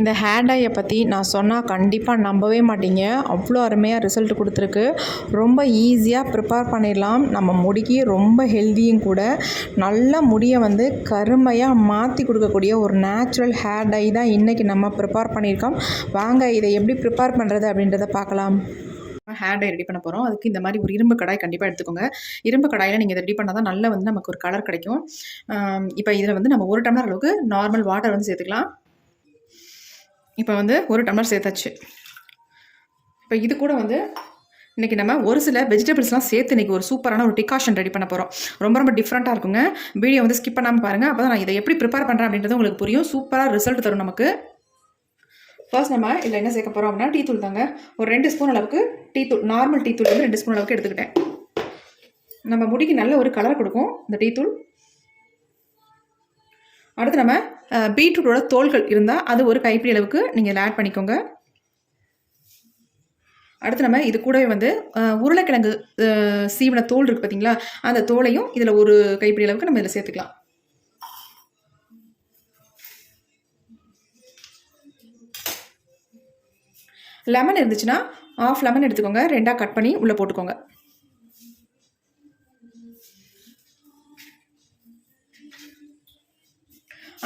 இந்த ஹேர் டையை பற்றி நான் சொன்னால் கண்டிப்பாக நம்பவே மாட்டீங்க. அவ்வளோ அருமையாக ரிசல்ட் கொடுத்துருக்கு. ரொம்ப ஈஸியாக ப்ரிப்பேர் பண்ணிடலாம். நம்ம முடிக்கு ரொம்ப ஹெல்த்தியும் கூட. நல்ல முடியை வந்து கருமையாக மாற்றி கொடுக்கக்கூடிய ஒரு நேச்சுரல் ஹேர் டை தான் இன்றைக்கி நம்ம ப்ரிப்பேர் பண்ணியிருக்கோம். வாங்க இதை எப்படி ப்ரிப்பேர் பண்ணுறது அப்படின்றத பார்க்கலாம். ஹேர் டை ரெடி பண்ண போகிறோம் அதுக்கு இந்த மாதிரி ஒரு இரும்பு கடாய் கண்டிப்பாக எடுத்துக்கோங்க. இரும்பு கடாயில் நீங்கள் இதை ரெடி பண்ணால் தான் நல்லா வந்து நமக்கு ஒரு கலர் கிடைக்கும். இப்போ இதில் வந்து நம்ம ஒரு டம்ளர் அளவுக்கு நார்மல் வாட்டர் வந்து சேர்த்துக்கலாம். இப்போ வந்து ஒரு டம்ளர் சேர்த்தாச்சு. இப்போ இது கூட வந்து இன்றைக்கி நம்ம ஒரு சில வெஜிடபிள்ஸ்லாம் சேர்த்து இன்றைக்கி ஒரு சூப்பரான ஒரு டிகாஷன் ரெடி பண்ண போகிறோம் ரொம்ப ரொம்ப டிஃப்ரெண்ட்டாக இருக்குங்க. வீடியோ வந்து ஸ்கிப் பண்ணாமல் பாருங்கள் அப்போ நான் இதை எப்படி ப்ரிப்பேர் பண்ணுறேன் அப்படின்றது உங்களுக்கு புரியும். சூப்பராக ரிசல்ட் தரும் நமக்கு. ஃபர்ஸ்ட் நம்ம இதில் என்ன சேர்க்க போகிறோம் அப்படின்னா டீ தூள் தாங்க. ஒரு ரெண்டு ஸ்பூன் அளவுக்கு டீ தூள் நார்மல் டீ தூள் வந்து ரெண்டு ஸ்பூன் அளவுக்கு எடுத்துக்கிட்டேன். நம்ம முடிக்கு நல்ல ஒரு கலர் கொடுக்கும். இந்த டீ தூள். அடுத்து நம்ம பீட்ரூட்டோட தோள்கள் இருந்தால் அது ஒரு கைப்பிடி அளவுக்கு நீங்கள் ஆட் பண்ணிக்கோங்க. அடுத்து நம்ம இது கூடவே வந்து உருளைக்கிழங்கு சீவன தோல் இருக்குது பார்த்தீங்களா அந்த தோலையும் இதில் ஒரு கைப்பிடி அளவுக்கு நம்ம இதில் சேர்த்துக்கலாம். லெமன் இருந்துச்சுன்னா ஆஃப் லெமன் எடுத்துக்கோங்க. ரெண்டாக கட் பண்ணி உள்ளே போட்டுக்கோங்க.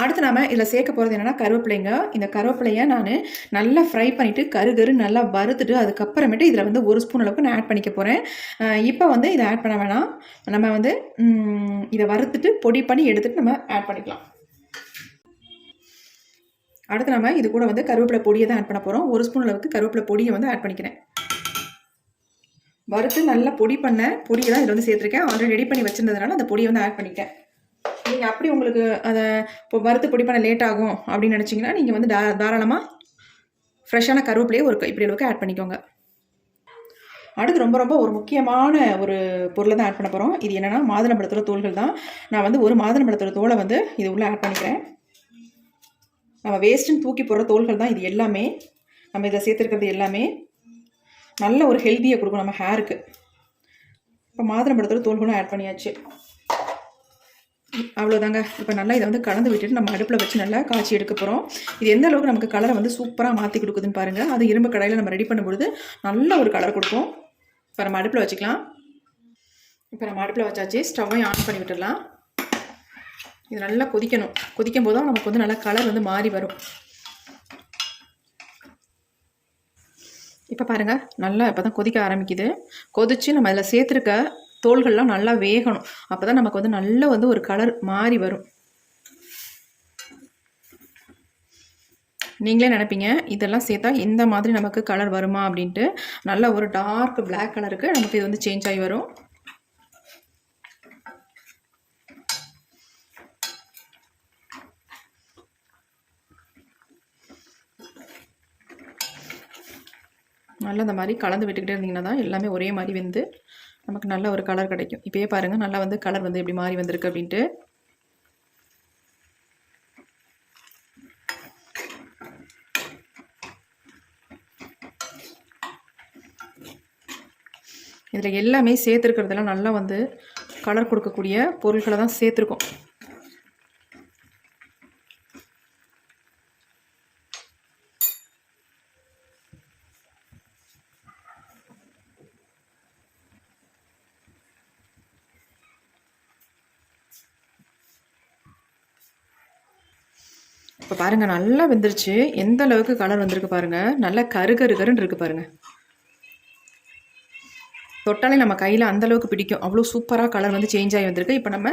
அடுத்து நாம் இதில் சேர்க்க போகிறது என்னென்னா கருவேப்பிலைங்க. இந்த கருவேப்பிலையை நான் நல்லா ஃப்ரை பண்ணிவிட்டு கரு கரு நல்லா வறுத்துட்டு அதுக்கப்புறமேட்டு இதில் வந்து ஒரு ஸ்பூன் அளவுக்கு நான் ஆட் பண்ணிக்க போகிறேன் இப்போ வந்து இதை ஆட் பண்ண வேணாம். நம்ம வந்து இதை வறுத்துட்டு பொடி பண்ணி எடுத்துகிட்டு நம்ம ஆட் பண்ணிக்கலாம். அடுத்து நம்ம இது கூட வந்து கருவேப்பிலை பொடியை தான் ஆட் பண்ண போகிறோம் ஒரு ஸ்பூன் அளவுக்கு கருவேப்பிலை பொடியை வந்து ஆட் பண்ணிக்கிறேன். வறுத்து நல்லா பொடி பண்ண பொடியை தான் இதில் வந்து சேர்த்துருக்கேன். ஆல்ரெடி ரெடி பண்ணி வச்சுருந்ததுனால அந்த பொடியை வந்து ஆட் பண்ணிட்டேன் நீங்கள் அப்படி உங்களுக்கு அதை இப்போ வறுத்து பொடி பண்ண லேட் ஆகும் அப்படின்னு நினச்சிங்கன்னா நீங்கள் வந்து தா தாராளமாக ஃப்ரெஷ்ஷான கருவேப்பிலையே ஒரு இப்படி அளவுக்கு ஆட் பண்ணிக்கோங்க. அடுத்து ரொம்ப ரொம்ப ஒரு முக்கியமான ஒரு பொருளை தான் ஆட் பண்ண போகிறோம் இது என்னென்னா மாதுளம்பழத்தோட தோள்கள் தான். நான் வந்து ஒரு மாதுளம்பழத்தோட தோலை வந்து இது உள்ளே ஆட் பண்ணிக்கிறேன். நம்ம வேஸ்ட்டுன்னு தூக்கி போடுற தோள்கள் தான் இது எல்லாமே. நம்ம இதில் சேர்த்துருக்கிறது எல்லாமே. நல்ல ஒரு ஹெல்த்தியை கொடுக்கும் நம்ம ஹேருக்கு இப்போ மாதுளம்பழத்தோட தோள்களும் ஆட் பண்ணியாச்சு. அவ்வளோதாங்க இப்போ நல்லா இதை வந்து கலந்து விட்டுட்டு நம்ம அடுப்பில் வச்சு நல்லா காய்ச்சி எடுக்க போகிறோம் இது எந்த அளவுக்கு நமக்கு கலரை வந்து சூப்பராக மாற்றி கொடுக்குதுன்னு பாருங்கள் அது இரும்பு கடையில் நம்ம ரெடி பண்ணும்பொழுது நல்ல ஒரு கலர் கொடுக்கும். இப்போ நம்ம அடுப்பில் வச்சுக்கலாம். இப்போ நம்ம அடுப்பில் வச்சாச்சு. ஸ்டவ்வையும் ஆன் பண்ணி விட்டுடலாம். இது நல்லா கொதிக்கணும். கொதிக்கும் போது தான் நமக்கு வந்து நல்லா கலர் வந்து மாறி வரும். இப்போ பாருங்கள் நல்லா இப்போ தான் கொதிக்க ஆரம்பிக்குது. கொதித்து நம்ம அதில் சேர்த்துருக்க தோள்கள்லாம் நல்லா வேகணும். அப்போ தான் நமக்கு வந்து நல்ல வந்து ஒரு கலர் மாறி வரும். நீங்களே நினைப்பீங்க இதெல்லாம் சேர்த்தா இந்த மாதிரி நமக்கு கலர் வருமா அப்படின்ட்டு. நல்ல ஒரு டார்க் பிளாக் கலருக்கு நமக்கு இது வந்து சேஞ்ச் ஆகி வரும். நல்லா இந்த மாதிரி கலந்து விட்டுக்கிட்டே இருந்தீங்கன்னா தான் எல்லாமே ஒரே மாதிரி வந்து நமக்கு நல்ல ஒரு கலர் கிடைக்கும். இப்போயே பாருங்கள் நல்லா வந்து கலர் வந்து இப்படி மாறி வந்திருக்கு அப்படின்ட்டு. இதில் எல்லாமே சேர்த்துருக்கிறதெல்லாம் நல்லா வந்து கலர் கொடுக்கக்கூடிய பொருட்களை தான் சேர்த்துருக்கோம். இப்போ பாருங்கள் நல்லா வெந்துருச்சு. எந்த அளவுக்கு கலர் வந்திருக்கு பாருங்கள் நல்லா கரு கரு கருன்னு இருக்குது பாருங்கள் தொட்டாலே நம்ம கையில் அந்தளவுக்கு பிடிக்கும். அவ்வளோ சூப்பராக கலர் வந்து சேஞ்ச் ஆகி வந்திருக்கு. இப்போ நம்ம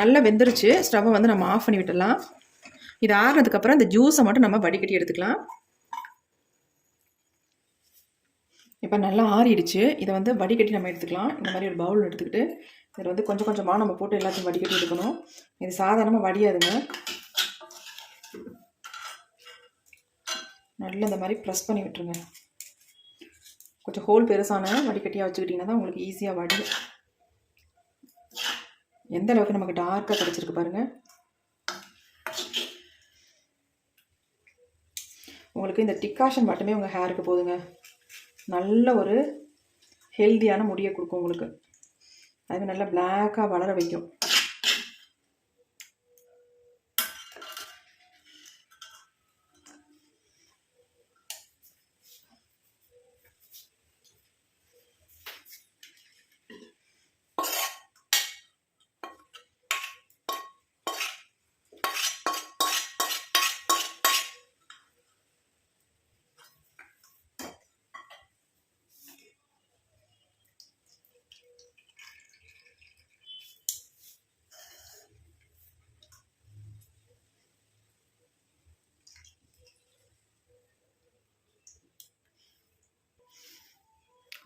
நல்லா வெந்துருச்சு. ஸ்டவ்வை வந்து நம்ம ஆஃப் பண்ணி விட்டுடலாம். இது ஆறுனதுக்கப்புறம் இந்த ஜூஸை மட்டும் நம்ம வடிகட்டி எடுத்துக்கலாம். இப்போ நல்லா ஆறிடுச்சு. இதை வந்து வடிகட்டி நம்ம எடுத்துக்கலாம். இந்த மாதிரி ஒரு பவுல் எடுத்துக்கிட்டு இதில் வந்து கொஞ்சம் கொஞ்சமாக நம்ம போட்டு எல்லாத்தையும் வடிகட்டி எடுக்கணும். இது சாதாரணமாக வடியாதுங்க. நல்லா இந்த மாதிரி ப்ரெஸ் பண்ணி விட்டுருங்க. கொஞ்சம் ஹோல் பெருசான வடிகட்டியாக வச்சுக்கிட்டிங்கன்னா தான் உங்களுக்கு ஈஸியாக வடி எந்த அளவுக்கு நமக்கு டார்க்காக கிடச்சிருக்கு பாருங்கள் உங்களுக்கு இந்த டிக்காஷன் மட்டுமே உங்கள் ஹேருக்கு போதுங்க. நல்ல ஒரு ஹெல்த்தியான முடியை கொடுக்கும் உங்களுக்கு. அதுவே நல்லா பிளாக்காக வளர வைக்கும்.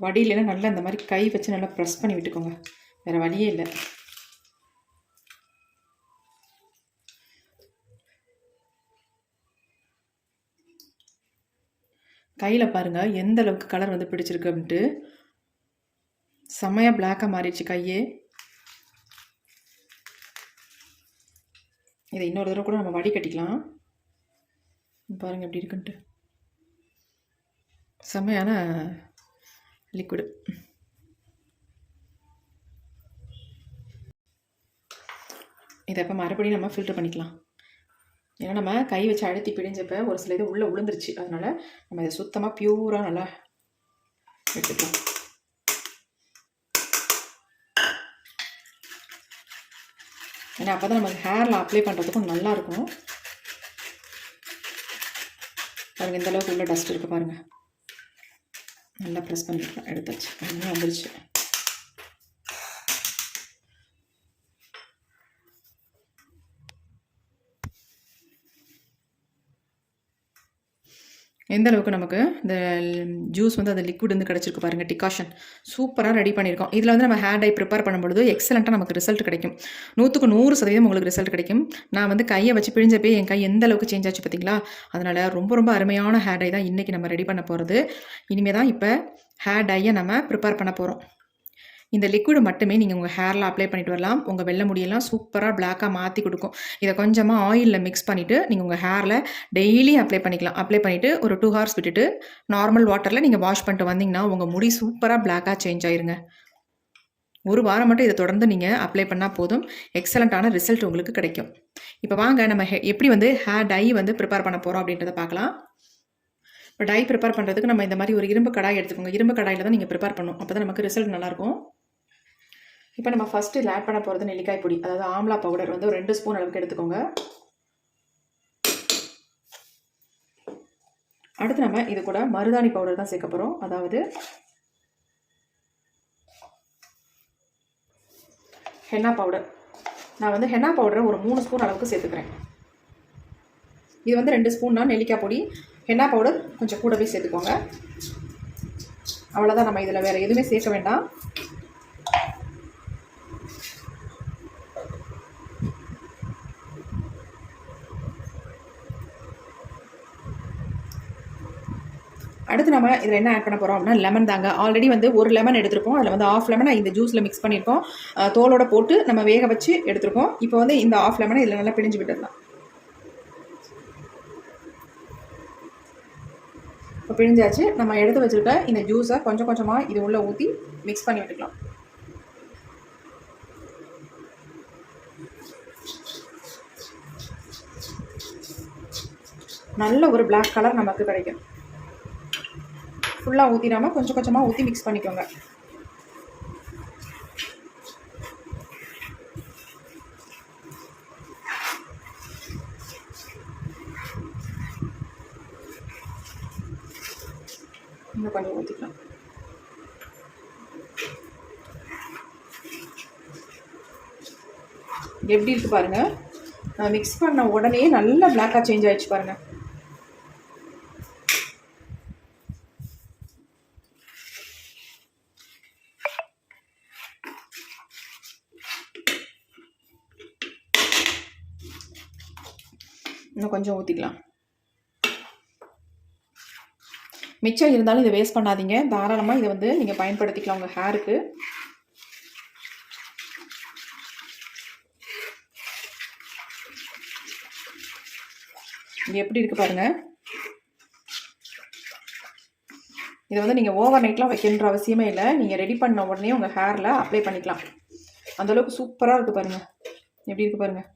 வடியிலனா நல்லா இந்த மாதிரி கை வச்சு நல்லா ப்ரெஸ் பண்ணி விட்டுக்கோங்க. வேறு வழியே இல்லை. கையில் பாருங்கள் எந்த அளவுக்கு கலர் வந்து பிடிச்சிருக்கு அப்படின்ட்டு செம்மையாக பிளாக்காக மாறிடுச்சு கையே. இதை இன்னொரு தடவை கூட நம்ம வடிகட்டிக்கலாம் பாருங்கள் எப்படி இருக்குன்ட்டு. செம்மையான லிக்விடு இதை இப்போ மறுபடியும் நம்ம ஃபில்டர் பண்ணிக்கலாம். ஏன்னா நம்ம கை வச்சு அழுத்தி பிடிஞ்சப்போ ஒரு சில இது உள்ளே விழுந்துருச்சு அதனால் நம்ம இதை சுத்தமாக பியூராக நல்லா எடுத்துக்கலாம். ஏன்னா அப்போ தான் நம்ம ஹேரில் அப்ளை பண்ணுறதுக்கும் நல்லாயிருக்கும் பாருங்கள் இந்த அளவுக்கு உள்ள டஸ்ட் இருக்குது பாருங்கள் நல்லா ப்ரெஸ் பண்ணிக்கலாம் எடுத்தாச்சு நல்லா வந்துருச்சு. எந்த அளவுக்கு நமக்கு இந்த ஜூஸ் வந்து அந்த லிக்விட் வந்து கிடச்சிருக்கு பாருங்கள் டிகாஷன் சூப்பராக ரெடி பண்ணியிருக்கோம். இதில் வந்து நம்ம ஹேர் டை ப்ரிப்பேர் பண்ணும்பொழுது எக்ஸலண்ட்டாக நமக்கு ரிசல்ட் கிடைக்கும். நூற்றுக்கு நூறு சதவீதம் உங்களுக்கு ரிசல்ட் கிடைக்கும். நான் வந்து கையை வச்சு பிழிஞ்சப்பே என் கை எந்த அளவுக்கு சேஞ்ச் ஆச்சு பார்த்தீங்களா? அதனால் ரொம்ப ரொம்ப அருமையான ஹேர் டை தான் இன்றைக்கி நம்ம ரெடி பண்ண போகிறது இனிமேல் தான் இப்போ ஹேர் டையை நம்ம ப்ரிப்பேர் பண்ண போகிறோம் இந்த லிக்விடு மட்டுமே நீங்கள் உங்கள் ஹேரில் அப்ளை பண்ணிட்டு வரலாம். உங்கள் வெள்ளை முடியெல்லாம் சூப்பராக பிளாக்காக மாற்றி கொடுக்கும். இதை கொஞ்சமாக ஆயிலில் மிக்ஸ் பண்ணிவிட்டு நீங்கள் உங்கள் ஹேரில் டெய்லி அப்ளை பண்ணிக்கலாம். அப்ளை பண்ணிவிட்டு ஒரு டூ ஹவர்ஸ் விட்டுட்டு நார்மல் வாட்டரில் நீங்கள் வாஷ் பண்ணிட்டு வந்தீங்கன்னா உங்கள் முடி சூப்பராக பிளாக்காக சேஞ்ச் ஆயிருங்க. ஒரு வாரம் மட்டும் இதை தொடர்ந்து நீங்கள் அப்ளை பண்ணால் போதும். எக்ஸலண்ட்டான ரிசல்ட் உங்களுக்கு கிடைக்கும். இப்போ வாங்க நம்ம எப்படி வந்து ஹேர் டை வந்து ப்ரிப்பேர் பண்ண போகிறோம் அப்படின்றத பார்க்கலாம். இப்போ டை ப்ரிப்பேர் பண்ணுறதுக்கு நம்ம இந்த மாதிரி ஒரு இரும்பு கடாய் எடுத்துக்கோங்க. இரும்பு கடாயில் தான் நீங்கள் ப்ரிப்பேர் பண்ணணும் அப்போ தான் நமக்கு ரிசல்ட் நல்லாயிருக்கும் இப்போ நம்ம ஃபஸ்ட்டு இதில் ஆட் பண்ண போகிறது நெல்லிக்காய் பொடி. அதாவது ஆம்லா பவுடர் வந்து ஒரு ரெண்டு ஸ்பூன் அளவுக்கு எடுத்துக்கோங்க. அடுத்து நம்ம இது கூட மருதாணி பவுடர் தான் சேர்க்க போகிறோம் அதாவது ஹென்னா பவுடர் நான் வந்து ஹென்னா பவுடரை ஒரு மூணு ஸ்பூன் அளவுக்கு சேர்த்துக்கிறேன். இது வந்து ரெண்டு ஸ்பூன்னா நெல்லிக்காய் பொடி. ஹென்னா பவுடர் கொஞ்சம் கூடவே சேர்த்துக்கோங்க. அவ்வளோதான் நம்ம இதில் வேறு எதுவுமே சேர்க்க வேண்டாம். அடுத்து நம்ம இதில் என்ன ஆட் பண்ண போகிறோம் அப்படின்னா லெமன் தாங்க. ஆல்ரெடி வந்து ஒரு லெமன் எடுத்திருக்கோம் அதில் வந்து ஆஃப் லெமனை இந்த ஜூஸில் மிக்ஸ் பண்ணியிருக்கோம். தோலோட போட்டு நம்ம வேக வச்சு எடுத்திருக்கோம். இப்போ வந்து இந்த ஆஃப் லெமனை இதில் நல்லா பிழிஞ்சு விட்டுடலாம். இப்போ பிழிஞ்சாச்சு. நம்ம எடுத்து வச்சுருக்க இந்த ஜூஸை கொஞ்சம் கொஞ்சமாக இது உள்ளே ஊற்றி மிக்ஸ் பண்ணி விட்டுக்கலாம். நல்ல ஒரு பிளாக் கலர் நமக்கு கிடைக்கும். ஃபுல்லாக ஊற்றிடாமல் கொஞ்சம் கொஞ்சமாக ஊற்றி மிக்ஸ் பண்ணிக்கோங்க. இன்னும் கொஞ்சம் ஊற்றிக்கலாம் எப்படி இருக்குது பாருங்கள் நான் மிக்ஸ் பண்ண உடனே நல்லா பிளாக்காக சேஞ்ச் ஆகிடுச்சு பாருங்க. இன்னும் கொஞ்சம் ஊற்றிக்கலாம் மிச்சம் இருந்தாலும் இதை வேஸ்ட் பண்ணாதீங்க. தாராளமாக இதை வந்து நீங்கள் பயன்படுத்திக்கலாம் உங்கள் ஹேருக்கு இது எப்படி இருக்குது பாருங்கள் இதை வந்து நீங்கள் ஓவர் நைட்லாம் வைக்கணுன்ற அவசியமே இல்லை. நீங்கள் ரெடி பண்ண உடனே உங்கள் ஹேரில் அப்ளை பண்ணிக்கலாம். அந்தளவுக்கு சூப்பராக இருக்குது பாருங்கள் எப்படி இருக்குது பாருங்கள்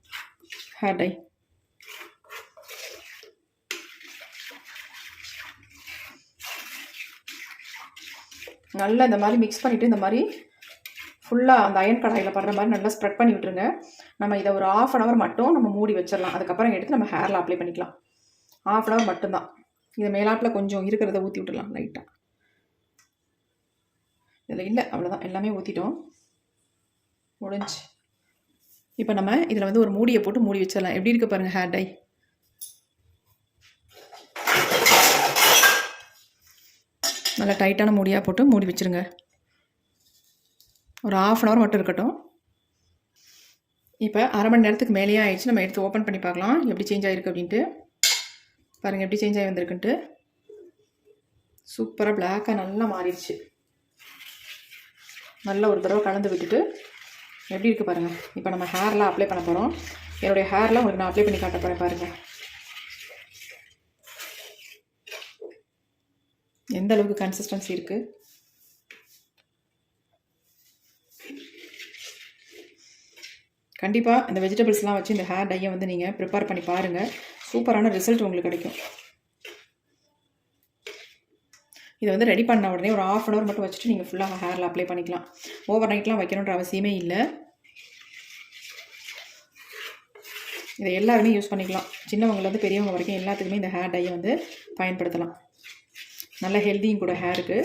ஹேர் டை நல்லா இந்த மாதிரி மிக்ஸ் பண்ணிவிட்டு இந்த மாதிரி ஃபுல்லாக அந்த அயன் கடாயில் படுற மாதிரி நல்லா ஸ்ப்ரெட் பண்ணி விட்டுருங்க. நம்ம இதை ஒரு ஆஃப் அன் ஹவர் மட்டும் நம்ம மூடி வச்சிடலாம். அதுக்கப்புறம் எடுத்து நம்ம ஹேரில் அப்ளை பண்ணிக்கலாம். ஆஃப் அன் ஹவர் மட்டும்தான். இதை மேலாப்பில் கொஞ்சம் இருக்கிறத ஊற்றி விட்டுடலாம் லைட்டாக இதில் இல்லை அவ்வளோதான் எல்லாமே ஊற்றிட்டோம் முடிஞ்சு. இப்போ நம்ம இதில் வந்து ஒரு மூடியை போட்டு மூடி வச்சிடலாம். எப்படி இருக்குது பாருங்கள் ஹேர் டை நல்லா டைட்டான மூடியாக போட்டு மூடி வச்சுருங்க. ஒரு ஆஃப் அன் ஹவர் மட்டும் இருக்கட்டும். இப்போ அரை மணி நேரத்துக்கு மேலேயே ஆயிடுச்சு. நம்ம எடுத்து ஓப்பன் பண்ணி பார்க்கலாம். எப்படி சேஞ்ச் ஆகிருக்கு அப்படின்ட்டு. பாருங்கள் எப்படி சேஞ்ச் ஆகி வந்திருக்குன்ட்டு. சூப்பராக பிளாக்காக நல்லா மாறிடுச்சு. நல்லா ஒரு தடவை கலந்து விட்டுட்டு எப்படி இருக்குது பாருங்கள் இப்போ நம்ம ஹேர்லாம் அப்ளை பண்ண போகிறோம் என்னுடைய ஹேர்லாம் உங்களுக்கு நான் அப்ளை பண்ணி காட்ட போகிறேன் பாருங்கள் எந்த அளவுக்கு கன்சிஸ்டன்சி இருக்குது கண்டிப்பாக இந்த வெஜிடபிள்ஸ்லாம் வச்சு இந்த ஹேர் டையை வந்து நீங்கள் ப்ரிப்பேர் பண்ணி பாருங்கள் சூப்பரான ரிசல்ட் உங்களுக்கு கிடைக்கும். இதை வந்து ரெடி பண்ண உடனே ஒரு ஆஃப் அன் ஹவர் மட்டும் வச்சுட்டு நீங்கள் ஃபுல்லாக ஹேரில் அப்ளை பண்ணிக்கலாம். ஓவர் நைட்லாம் வைக்கணுன்ற அவசியமே இல்லை. இதை எல்லாருமே யூஸ் பண்ணிக்கலாம். சின்னவங்கலேருந்து பெரியவங்க வரைக்கும் எல்லாத்துக்குமே இந்த ஹேர் டையை வந்து பயன்படுத்தலாம். நல்ல ஹெல்த்தியும் கூட ஹேருக்கு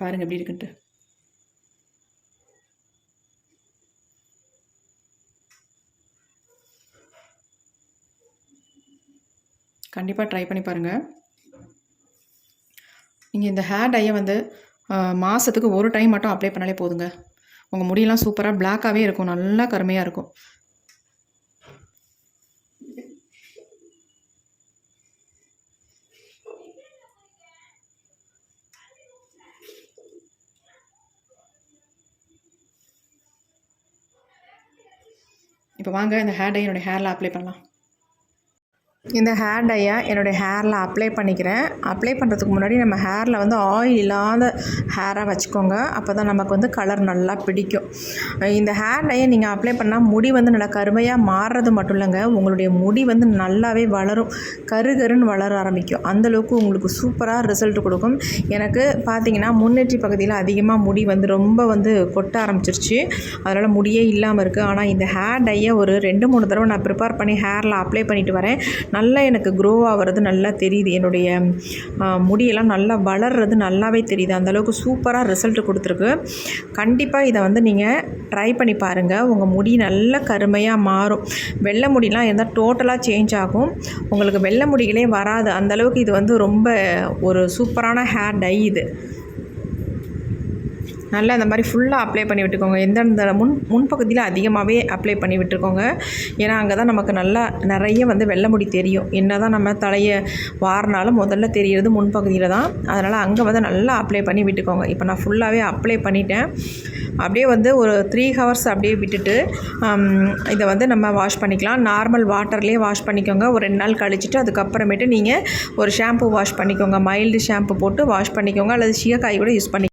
பாருங்கள் எப்படி இருக்குன்ட்டு. கண்டிப்பாக ட்ரை பண்ணி பாருங்கள் நீங்கள் இந்த ஹேர் டையை வந்து மாதத்துக்கு ஒரு டைம் மட்டும் அப்ளை பண்ணாலே போதுங்க. உங்கள் முடியெல்லாம் சூப்பராக பிளாக்காகவே இருக்கும். நல்லா கருமையாக இருக்கும். இப்போ வாங்க இந்த ஹேர் டை ஹேரில் அப்ளை பண்ணலாம். இந்த ஹேர் டையை என்னுடைய ஹேரில் அப்ளை பண்ணிக்கிறேன். அப்ளை பண்ணுறதுக்கு முன்னாடி நம்ம ஹேரில் வந்து ஆயில் இல்லாத ஹேராக வச்சுக்கோங்க. அப்போ தான் நமக்கு வந்து கலர் நல்லா பிடிக்கும். இந்த ஹேர் டையை நீங்கள் அப்ளை பண்ணால் முடி வந்து நல்லா கருமையாக மாறுறது மட்டும் இல்லைங்க. உங்களுடைய முடி வந்து நல்லாவே வளரும். கரு கருன்னு வளர ஆரம்பிக்கும். அந்தளவுக்கு உங்களுக்கு சூப்பராக ரிசல்ட் கொடுக்கும். எனக்கு பார்த்தீங்கன்னா முன்னேற்றி பகுதியில் அதிகமாக முடி வந்து ரொம்ப வந்து கொட்ட ஆரம்பிச்சிருச்சு. அதனால் முடியே இல்லாமல் இருக்குது ஆனால் இந்த ஹேர் டையை ஒரு ரெண்டு மூணு தடவை நான் ப்ரிப்பேர் பண்ணி ஹேரில் அப்ளை பண்ணிட்டு வரேன். நல்லா எனக்கு க்ரோ ஆகிறது நல்லா தெரியுது. என்னுடைய முடியெல்லாம் நல்லா வளர்றது நல்லாவே தெரியுது. அந்தளவுக்கு சூப்பராக ரிசல்ட் கொடுத்துருக்கு. கண்டிப்பாக இதை வந்து நீங்கள் ட்ரை பண்ணி பாருங்கள் உங்கள் முடி நல்ல கருமையாக மாறும். வெள்ளை முடியெலாம் இருந்தால் டோட்டலாக சேஞ்ச் ஆகும். உங்களுக்கு வெள்ளை முடிகளே வராது. அந்தளவுக்கு இது வந்து ரொம்ப ஒரு சூப்பரான ஹேர் டை இது. நல்லா இந்த மாதிரி ஃபுல்லாக அப்ளை பண்ணி விட்டுக்கோங்க. எந்தெந்த முன் முன்பகுதியில் அதிகமாகவே அப்ளை பண்ணி விட்டுருக்கோங்க ஏன்னா அங்கே தான் நமக்கு நல்லா நிறைய வந்து வெள்ளை முடி தெரியும். என்ன தான் நம்ம தலையை வாரினாலும் முதல்ல தெரிகிறது முன்பகுதியில் தான். அதனால் அங்கே வந்து நல்லா அப்ளை பண்ணி விட்டுக்கோங்க. இப்போ நான் ஃபுல்லாகவே அப்ளை பண்ணிட்டேன். அப்படியே வந்து ஒரு த்ரீ ஹவர்ஸ் அப்படியே விட்டுட்டு இதை வந்து நம்ம வாஷ் பண்ணிக்கலாம். நார்மல் வாட்டர்லேயே வாஷ் பண்ணிக்கோங்க. ஒரு ரெண்டு நாள் கழிச்சிட்டு அதுக்கப்புறமேட்டு நீங்கள் ஒரு ஷாம்பு வாஷ் பண்ணிக்கோங்க. மைல்டு ஷாம்பு போட்டு வாஷ் பண்ணிக்கோங்க. அல்லது சீயக்காய் கூட யூஸ் பண்ணி